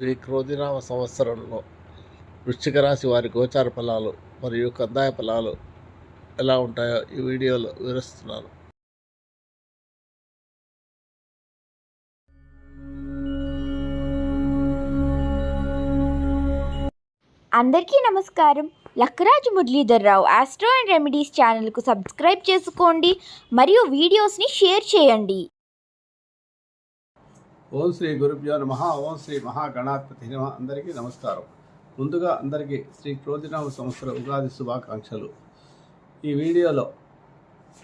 శ్రీ క్రోధినామ సంవత్సరంలో వృశ్చిక రాశి వారి గోచార ఫలాలు మరియు కందాయ ఫలాలు ఎలా ఉంటాయో ఈ వీడియోలో వివరిస్తున్నాను. అందరికీ నమస్కారం. Lakkaraju Muralidhar Rao astro and remedies ఛానల్కు సబ్స్క్రైబ్ చేసుకోండి మరియు వీడియోస్ని షేర్ చేయండి. ఓం శ్రీ గురుభ్యో నమ. ఓం శ్రీ మహాగణాధిపతి నమ. అందరికీ నమస్కారం. ముందుగా అందరికీ శ్రీ క్రోధినామ సంవత్సర ఉగాది శుభాకాంక్షలు. ఈ వీడియోలో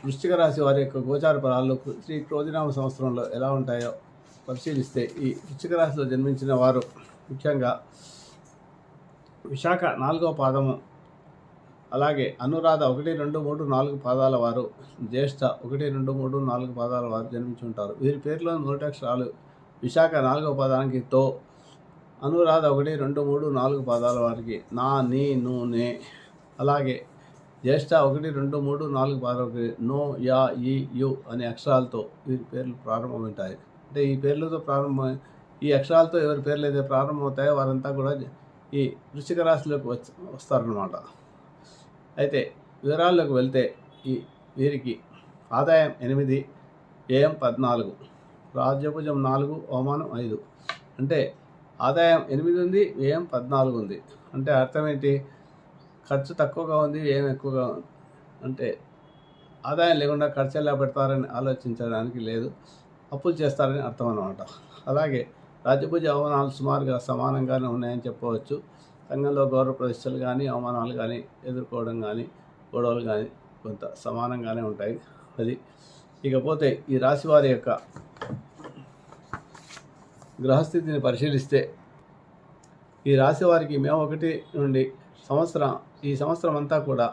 వృశ్చిక రాశి వారి యొక్క గోచార ఫలాలు శ్రీ క్రోధినామ సంవత్సరంలో ఎలా ఉంటాయో పరిశీలిస్తే ఈ వృశ్చిక రాశిలో జన్మించిన వారు ముఖ్యంగా విశాఖ నాలుగవ పాదము అలాగే అనురాధ ఒకటి రెండు మూడు నాలుగు పాదాల వారు జ్యేష్ఠ ఒకటి రెండు మూడు నాలుగు పాదాల వారు జన్మించి ఉంటారు. వీరి పేర్లో నోటాక్షరాలు విశాఖ నాలుగవ పదానికి తో. అనురాధ ఒకటి రెండు మూడు నాలుగు పదాల వారికి నా నీ ను నే. అలాగే జ్యేష్ఠ ఒకటి రెండు మూడు నాలుగు పదాలకి నో యా ఈ యు అనే అక్షరాలతో వీరి పేర్లు ప్రారంభమవుతాయి అంటే ఈ పేర్లతో ప్రారంభం ఈ అక్షరాలతో ఎవరి పేర్లు అయితే ప్రారంభమవుతాయో వారంతా కూడా ఈ వృశ్చిక రాశిలోకి వచ్చి వస్తారనమాట అయితే వివరాల్లోకి వెళ్తే ఈ వీరికి ఆదాయం ఎనిమిది ఏఎం పద్నాలుగు. రాజ్యభుజం నాలుగు అవమానం ఐదు. అంటే ఆదాయం ఎనిమిది ఉంది వ్యయం పద్నాలుగు ఉంది. అంటే అర్థం ఏంటి? ఖర్చు తక్కువగా ఉంది వ్యయం ఎక్కువగా అంటే ఆదాయం లేకుండా ఖర్చు ఎలా పెడతారని ఆలోచించడానికి లేదు. అప్పులు చేస్తారని అర్థం అన్నమాట. అలాగే రాజ్యభుజ అవమానాలు సుమారుగా సమానంగానే ఉన్నాయని చెప్పవచ్చు. సంఘంలో గౌరవ ప్రతిష్టలు కానీ అవమానాలు కానీ ఎదుర్కోవడం కానీ గొడవలు కానీ కొంత సమానంగానే ఉంటాయి. అది ఇకపోతే ఈ రాశి వారి యొక్క గ్రహస్థితిని పరిశీలిస్తే ఈ రాశి వారికి మే ఒకటి నుండి సంవత్సరం ఈ సంవత్సరం అంతా కూడా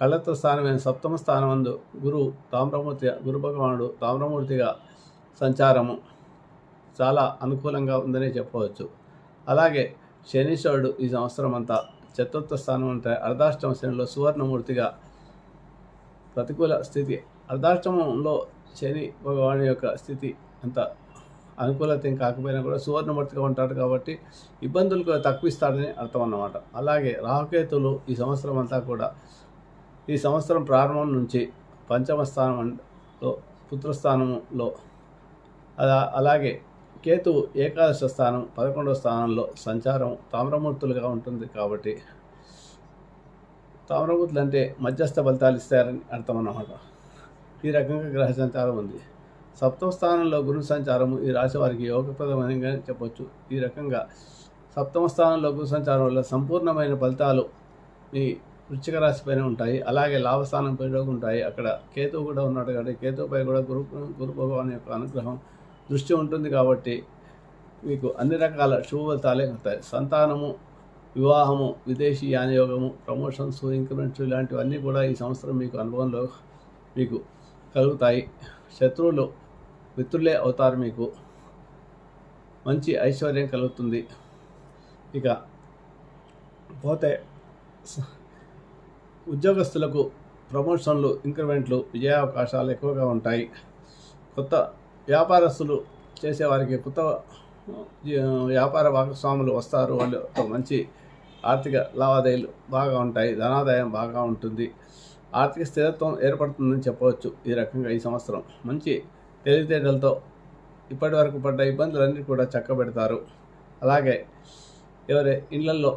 కళ్ళత్వ స్థానమైన సప్తమ స్థానమందు గురు తామ్రమూర్తి గురు భగవానుడు తామ్రమూర్తిగా సంచారము చాలా అనుకూలంగా ఉందనే చెప్పవచ్చు. అలాగే శనీశ్వరుడు ఈ సంవత్సరం అంతా చతుర్థ స్థానం అంటే అర్ధాష్టమ శ్రేణిలో సువర్ణమూర్తిగా ప్రతికూల స్థితి. అర్ధాష్టమంలో శని భగవాను యొక్క స్థితి అంత అనుకూలత ఏం కాకపోయినా కూడా సువర్ణమూర్తిగా ఉంటాడు కాబట్టి ఇబ్బందులు కూడా తక్కువ అర్థం అన్నమాట. అలాగే రాహుకేతులు ఈ సంవత్సరం అంతా కూడా ఈ సంవత్సరం ప్రారంభం నుంచి పంచమ స్థానంలో పుత్రస్థానంలో అలా అలాగే కేతు ఏకాదశ స్థానం పదకొండవ స్థానంలో సంచారం తామ్రమూర్తులుగా ఉంటుంది కాబట్టి తామ్రమూర్తులు అంటే మధ్యస్థ ఫలితాలు ఇస్తారని అర్థం అన్నమాట. ఈ రకంగా గ్రహ సంచారం ఉంది. సప్తమ స్థానంలో గురు సంచారము ఈ రాశి వారికి యోగప్రదమని చెప్పొచ్చు. ఈ రకంగా సప్తమ స్థానంలో గురు సంచారం వల్ల సంపూర్ణమైన ఫలితాలు మీ వృచ్చిక రాశి పైన ఉంటాయి. అలాగే లాభస్థానం పైన ఉంటాయి. అక్కడ కేతువు కూడా ఉన్నాడు కాబట్టి కేతువుపై కూడా గురు గురు భగవాన్ యొక్క అనుగ్రహం దృష్టి ఉంటుంది కాబట్టి మీకు అన్ని రకాల శుభ ఫలితాలే ఉంటాయి సంతానము వివాహము విదేశీ యానయోగము ప్రమోషన్స్ ఇంక్రిమెంట్స్ ఇలాంటివన్నీ కూడా ఈ సంవత్సరం మీకు అనుభవంలో మీకు కలుగుతాయి. శత్రువులు మిత్రులే అవుతారు మీకు. మంచి ఐశ్వర్యం కలుగుతుంది. ఇక పోతే ఉద్యోగస్తులకు ప్రమోషన్లు ఇంక్రిమెంట్లు విజయావకాశాలు ఎక్కువగా ఉంటాయి. కొత్త వ్యాపారస్తులు చేసేవారికి కొత్త వ్యాపార భాగస్వాములు వస్తారు. వాళ్ళు మంచి ఆర్థిక లావాదేవీలు బాగా ఉంటాయి. ధనాదాయం బాగా ఉంటుంది. ఆర్థిక స్థిరత్వం ఏర్పడుతుందని చెప్పవచ్చు ఈ రకంగా ఈ సంవత్సరం. మంచి తెలివితేటలతో ఇప్పటి వరకు పడ్డ ఇబ్బందులన్నీ కూడా చక్కబెడతారు. అలాగే ఎవరి ఇళ్ళలో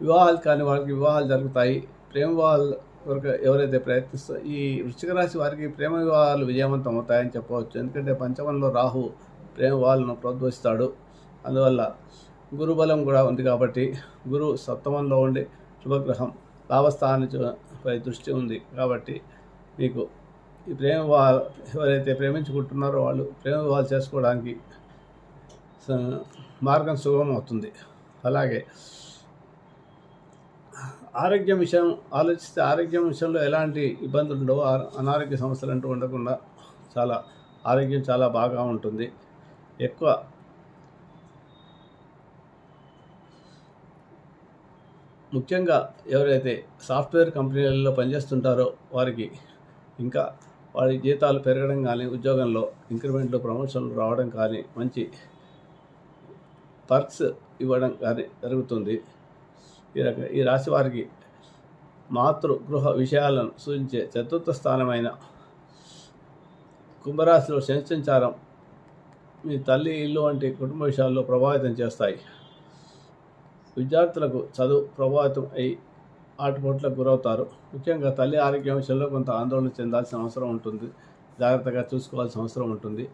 వివాహాలు కాని వారికి వివాహాలు జరుగుతాయి. ప్రేమ వివాహాలు వరకు ఎవరైతే ప్రయత్నిస్తారో ఈ వృశ్చిక రాశి వారికి ప్రేమ వివాహాలు విజయవంతం అవుతాయని చెప్పవచ్చు. ఎందుకంటే పంచమంలో రాహు ప్రేమ వివాహాలను ప్రోద్బలిస్తాడు అందువల్ల గురుబలం కూడా ఉంది కాబట్టి గురు సప్తమంలో ఉండి శుభగ్రహం లాభస్థానం పై దృష్టి ఉంది కాబట్టి మీకు ఈ ప్రేమ వివాహాలు ఎవరైతే ప్రేమించుకుంటున్నారో వాళ్ళు ప్రేమ వాళ్ళు చేసుకోవడానికి మార్గం సుగమం అవుతుంది. అలాగే ఆరోగ్యం విషయం ఆలోచిస్తే ఆరోగ్యం విషయంలో ఎలాంటి ఇబ్బందులు ఉండవు ఆ- అనారోగ్య సమస్యలు అంటూ ఉండకుండా చాలా ఆరోగ్యం చాలా బాగా ఉంటుంది. ఎక్కువ ముఖ్యంగా ఎవరైతే సాఫ్ట్వేర్ కంపెనీలలో పనిచేస్తుంటారో వారికి ఇంకా వారి జీతాలు పెరగడం కానీ ఉద్యోగంలో ఇంక్రిమెంట్లు ప్రమోషన్లు రావడం కానీ మంచి పర్క్స్ ఇవ్వడం కానీ జరుగుతుంది. ఈ రక ఈ రాశి వారికి మాతృ గృహ విషయాలను సూచించే చతుర్థ స్థానమైన కుంభరాశిలో శని సంచారం మీ తల్లి ఇల్లు వంటి కుటుంబ విషయాల్లో ప్రభావితం చేస్తాయి. విద్యార్థులకు చదువు ప్రభావితం అయి ఆటుపోట్లకు గురవుతారు. ముఖ్యంగా తల్లి ఆరోగ్యం విషయంలో కొంత ఆందోళన చెందాల్సిన అవసరం ఉంటుంది. జాగ్రత్తగా చూసుకోవాల్సిన అవసరం ఉంటుంది.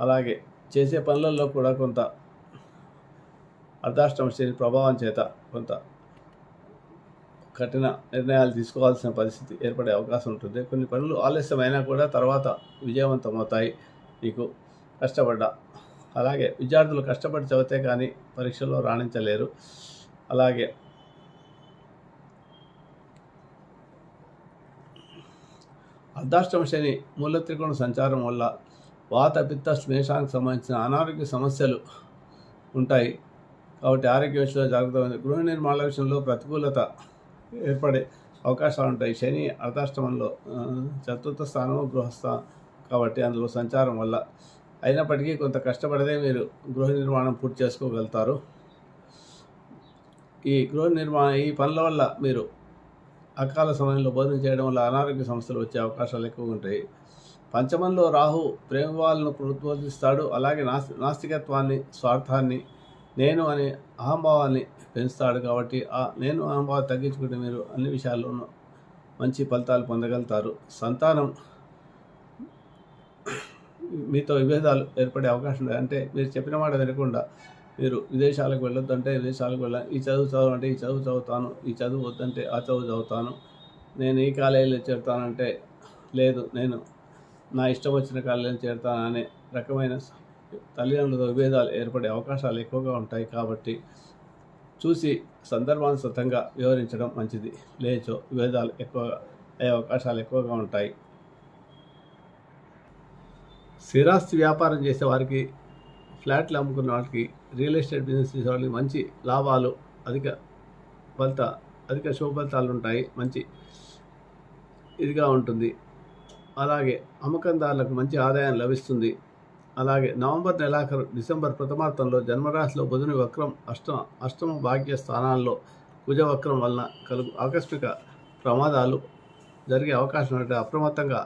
అలాగే చేసే పనులలో కూడా కొంత అర్ధాష్టమ శని ప్రభావం చేత కొంత కఠిన నిర్ణయాలు తీసుకోవాల్సిన పరిస్థితి ఏర్పడే అవకాశం ఉంటుంది. కొన్ని పనులు ఆలస్యమైనా కూడా తర్వాత విజయవంతమవుతాయి. నీకు కష్టపడ్డా. అలాగే విద్యార్థులు కష్టపడి చదివితే కానీ పరీక్షల్లో రాణించలేరు. అలాగే అర్ధాష్టమ శని మూల త్రికోణ సంచారం వల్ల వాత పిత్త శ్లేషానికి సంబంధించిన అనారోగ్య సమస్యలు ఉంటాయి కాబట్టి ఆరోగ్య విషయంలో జాగ్రత్త ఉంది. గృహ నిర్మాణాల విషయంలో ప్రతికూలత ఏర్పడే అవకాశాలు ఉంటాయి శని అర్ధాష్టమంలో చతుర్థ స్థానం గృహస్థ కాబట్టి అందులో సంచారం వల్ల అయినప్పటికీ కొంత కష్టపడితే మీరు గృహ నిర్మాణం పూర్తి చేసుకోగలుగుతారు ఈ గృహ నిర్మాణ ఈ పనుల వల్ల మీరు అకాల సమయంలో భోజనం చేయడం వల్ల అనారోగ్య సమస్యలు వచ్చే అవకాశాలు ఎక్కువగా ఉంటాయి. పంచమంలో రాహు ప్రేమవాలను ప్రోత్సహిస్తాడు. అలాగే నాస్తి నాస్తికత్వాన్ని స్వార్థాన్ని నేను అనే అహంభావాన్ని పెంచుతాడు కాబట్టి ఆ నేను అహంభావం తగ్గించుకుంటే మీరు అన్ని విషయాల్లోనూ మంచి ఫలితాలు పొందగలుగుతారు. సంతానం మీతో విభేదాలు ఏర్పడే అవకాశం ఉంది అంటే మీరు చెప్పిన మాట వినకుండా మీరు విదేశాలకు వెళ్ళొద్దు అంటే విదేశాలకు వెళ్ళ ఈ చదువు చదువు అంటే ఈ చదువు చదువుతాను ఈ చదువు వద్దంటే ఆ చదువు చదువుతాను. నేను ఈ కాలేజీలో చేరుతానంటే లేదు నేను నా ఇష్టం వచ్చిన కాలేజీలో చేరుతాను అనే రకమైన తల్లిదండ్రులతో విభేదాలు ఏర్పడే అవకాశాలు ఎక్కువగా ఉంటాయి కాబట్టి చూసి సందర్భానుసృతంగా వివరించడం మంచిది. లేచో విభేదాలు ఎక్కువగా అయ్యే అవకాశాలు ఎక్కువగా ఉంటాయి. స్థిరాస్తి వ్యాపారం చేసే వారికి ఫ్లాట్లు అమ్ముకున్న వాళ్ళకి రియల్ ఎస్టేట్ బిజినెస్ చేసే వాళ్ళకి మంచి లాభాలు అధిక ఫలిత అధిక శుభ ఫలితాలు ఉంటాయి. మంచి ఇదిగా ఉంటుంది. అలాగే అమ్మకందారులకు మంచి ఆదాయం లభిస్తుంది. అలాగే నవంబర్ నెలాఖరు డిసెంబర్ ప్రథమార్థంలో జన్మరాశిలో బుధుని వక్రం అష్టమ అష్టమ భాగ్య స్థానాల్లో కుజవక్రం వలన కలుగు ఆకస్మిక ప్రమాదాలు జరిగే అవకాశం ఉంటే అప్రమత్తంగా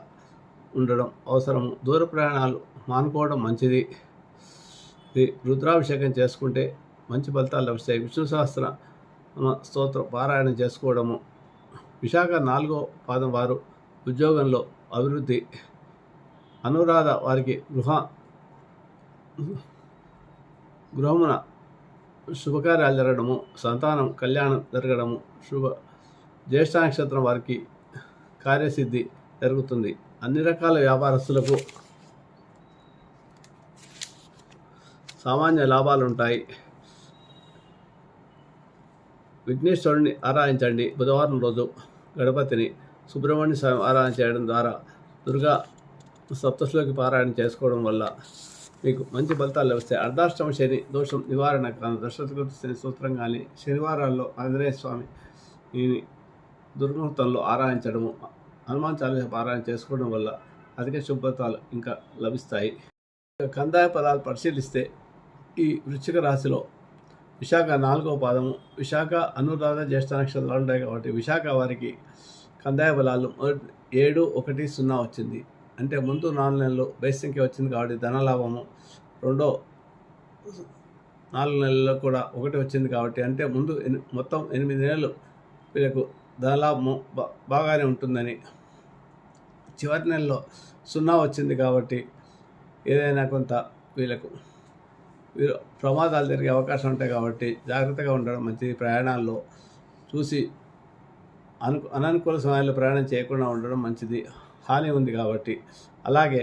ఉండడం అవసరము. దూర ప్రయాణాలు మానుకోవడం మంచిది. రుద్రాభిషేకం చేసుకుంటే మంచి ఫలితాలు లభిస్తాయి. విష్ణు సహస్ర స్తోత్ర పారాయణం చేసుకోవడము. విశాఖ నాలుగో పాదం వారు ఉద్యోగంలో అభివృద్ధి. అనురాధ వారికి గృహ గృహమున శుభకార్యాలు జరగడము. సంతానం కళ్యాణం జరగడము. శుభ జ్యేష్ఠ నక్షత్రం వారికి కార్యసిద్ధి జరుగుతుంది. అన్ని రకాల వ్యాపారస్తులకు సామాన్య లాభాలు ఉంటాయి విఘ్నేశ్వరుని ఆరాధించండి. బుధవారం రోజు గణపతిని సుబ్రహ్మణ్య స్వామి ఆరాధన చేయడం ద్వారా దుర్గా సప్తశ్లోకి పారాయణ చేసుకోవడం వల్ల మీకు మంచి ఫలితాలు లభిస్తాయి. అర్ధాష్టమ శని దోషం నివారణ కాను దశరథకృత శని సూత్రం కానీ శనివారాల్లో ఆంజనేయ స్వామి ఈ దుర్ముహూర్తంలో ఆరాధించడము హనుమాన్ చాలీస పారాయణ చేసుకోవడం వల్ల అధిక శుభ్రతాలు ఇంకా లభిస్తాయి. కందాయ పదాలు పరిశీలిస్తే ఈ వృశ్చిక రాశిలో విశాఖ నాలుగో పాదము విశాఖ అనురాధ జ్యేష్ఠ నక్షత్రాలు ఉంటాయి కాబట్టి విశాఖ వారికి కందాయ బలాలు ఏడు ఒకటి సున్నా వచ్చింది. అంటే ముందు నాలుగు నెలలు బేస్ సంఖ్య వచ్చింది కాబట్టి ధనలాభము రెండో నాలుగు నెలల్లో కూడా ఒకటి వచ్చింది కాబట్టి అంటే ముందు మొత్తం ఎనిమిది నెలలు వీళ్ళకు ధనలాభము బాగానే ఉంటుందని. చివరి నెలలో సున్నా వచ్చింది కాబట్టి ఏదైనా కొంత వీళ్ళకు వీరు ప్రమాదాలు జరిగే అవకాశం ఉంటాయి కాబట్టి జాగ్రత్తగా ఉండడం మంచిది ప్రయాణాల్లో. చూసి అను అననుకూల సమయాల్లో ప్రయాణం చేయకుండా ఉండడం మంచిది. హాని ఉంది కాబట్టి. అలాగే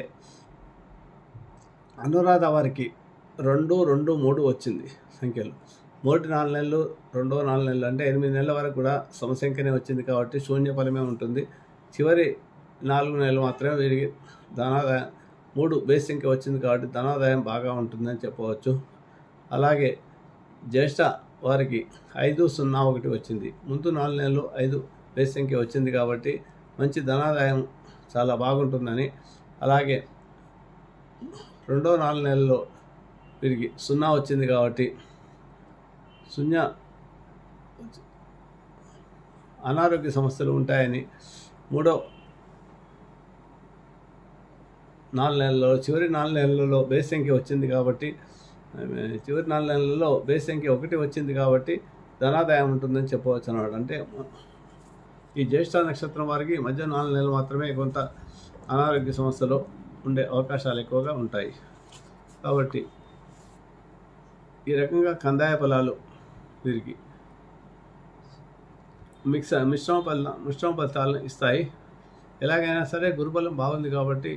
అనురాధ వారికి రెండు రెండు మూడు వచ్చింది సంఖ్యలు. మొదటి నాలుగు నెలలు రెండో నాలుగు నెలలు అంటే ఎనిమిది నెలల వరకు కూడా సమసంఖ్యనే వచ్చింది కాబట్టి శూన్య ఫలమే ఉంటుంది. చివరి నాలుగు నెలలు మాత్రమే వీరికి ధనాదాయం మూడు బేస్ సంఖ్య వచ్చింది కాబట్టి ధనాదాయం బాగా ఉంటుందని చెప్పవచ్చు. అలాగే జ్యేష్ఠ వారికి ఐదు సున్నా ఒకటి వచ్చింది. ముందు నాలుగు నెలలు ఐదు బేస్ సంఖ్య వచ్చింది కాబట్టి మంచి ధనాదాయం చాలా బాగుంటుందని. అలాగే రెండో నాలుగు నెలల్లో వీరికి సున్నా వచ్చింది కాబట్టి శూన్య అనారోగ్య సమస్యలు ఉంటాయని మూడో నాలుగు నెలల్లో చివరి నాలుగు నెలలలో బేస్ సంఖ్య వచ్చింది కాబట్టి చివరి నాలుగు నెలలలో బేస్ సంఖ్య ఒకటి వచ్చింది కాబట్టి ధనాదాయం ఉంటుందని చెప్పవచ్చు అన్నమాట. అంటే ఈ జ్యేష్ఠ నక్షత్రం వారికి మధ్య నాలుగు నెలలు మాత్రమే కొంత అనారోగ్య సమస్యలు ఉండే అవకాశాలు ఎక్కువగా ఉంటాయి. కాబట్టి ఈ రకంగా కందాయ ఫలాలు వీరికి మిక్స మిశ్రమ ఫల మిశ్రమ ఫలితాలను ఇస్తాయి. ఎలాగైనా సరే గురుబలం బాగుంది కాబట్టి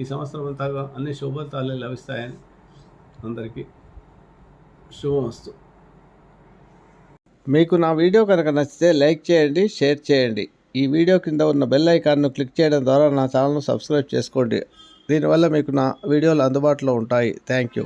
ఈ సంవత్సరం అంతా అన్ని శుభతాలు లభిస్తాయని అందరికీ శుభమస్తు. మీకు నా వీడియో కనుక నచ్చితే లైక్ చేయండి షేర్ చేయండి. ఈ వీడియో కింద ఉన్న బెల్ ఐకాన్ను క్లిక్ చేయడం ద్వారా నా ఛానల్ను సబ్స్క్రైబ్ చేసుకోండి. దీనివల్ల మీకు నా వీడియోలు అందుబాటులో ఉంటాయి. Thank you.